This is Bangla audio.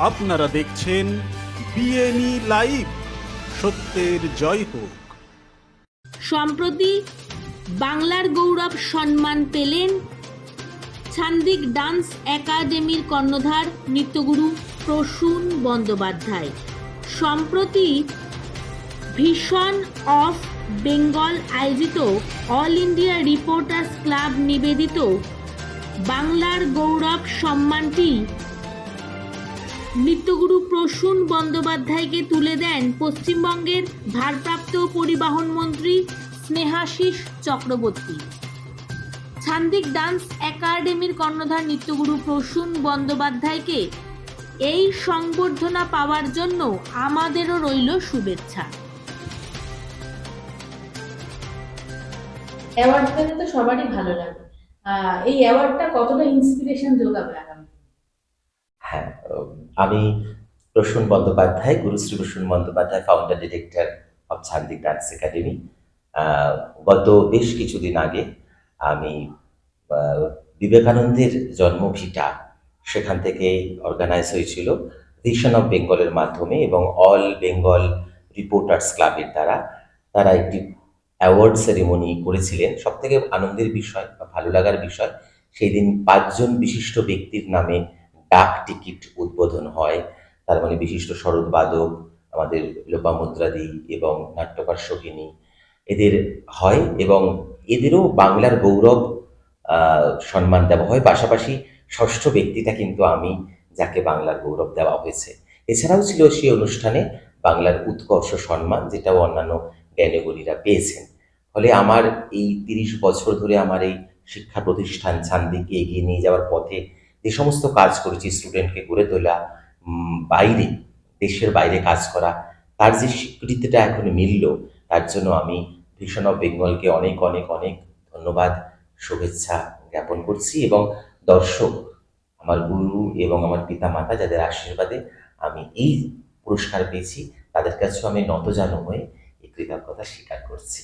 আপনারা দেখছেন বিএনই লাইভ। সত্যের জয় হোক। সম্প্রতি বাংলার গৌরব সম্মান পেলেন ছান্দিক ডান্স একাডেমির কর্ণধার নৃত্যগুরু প্রসূন বন্দ্যোপাধ্যায়। সম্প্রতি ভীষণ অফ বেঙ্গল আয়োজিত অল ইন্ডিয়া রিপোর্টার্স ক্লাব নিবেদিত বাংলার গৌরব সম্মানটি নৃত্যগুরু প্রসূন বন্দ্যোপাধ্যায়কে তুলে দেন পশ্চিমবঙ্গের ভারপ্রাপ্ত পরিবহন মন্ত্রী স্নেহাশিস চক্রবর্তী। ছান্দিক ডান্স একাডেমির কর্ণধার নৃত্যগুরু প্রসূন বন্দ্যোপাধ্যায়কে এই সংবর্ধনা পাওয়ার জন্য আমাদেরও রইল শুভেচ্ছা। অ্যাওয়ার্ড পেলে তো সবারই ভালো লাগে। এই অ্যাওয়ার্ডটা কতটা ইন্সপিরেশন যোগাবে আগামী হ্যাঁ আমি Prasun Bandyopadhyay, Gurushree Prasun Bandyopadhyay founder director of Chhandik dance academy গত বেশ কিছুদিন আগে আমি বিবেকানন্দের জন্মভিটা সেখান থেকে অর্গানাইজ হয়েছিল ভিশন অফ বেঙ্গলের মাধ্যমে এবং অল বেঙ্গল রিপোর্টার্স ক্লাবের দ্বারা। তারা একটি অ্যাওয়ার্ড সেরেমনি করেছিলেন। সব থেকে আনন্দের বিষয় বা ভালো লাগার বিষয়, সেই দিন পাঁচজন বিশিষ্ট ব্যক্তির নামে ডাক টিকিট উদ্বোধন হয়। তার মানে বিশিষ্ট শরৎবাদক আমাদের লোপামুদ্রাদি এবং নাট্যকার সোহিনী এদের হয় এবং এদেরও বাংলার গৌরব সম্মান দেওয়া হয়। পাশাপাশি ষষ্ঠ ব্যক্তিটা কিন্তু আমি, যাকে বাংলার গৌরব দেওয়া হয়েছে। এছাড়াও ছিল সেই অনুষ্ঠানে বাংলার উৎকর্ষ সম্মান, যেটাও অন্যান্য জ্ঞানীগুণীরা পেয়েছেন। ফলে আমার এই তিরিশ বছর ধরে আমার এই শিক্ষা প্রতিষ্ঠান ছান্দিকে এগিয়ে নিয়ে যাওয়ার পথে যে সমস্ত কাজ করেছি স্টুডেন্টকে গড়ে তোলা বাইরে, দেশের বাইরে কাজ করা। তার যে স্বীকৃতিটা এখন মিলল, তার জন্য আমি ভীষণ অফ বেঙ্গলকে অনেক অনেক অনেক ধন্যবাদ, শুভেচ্ছা জ্ঞাপন করছি এবং দর্শক, আমার গুরু এবং আমার পিতা মাতা যাদের আশীর্বাদে আমি এই পুরস্কার পেয়েছি, তাদের কাছেও আমি নতজানু হয়ে এই কৃতজ্ঞতা স্বীকার করছি।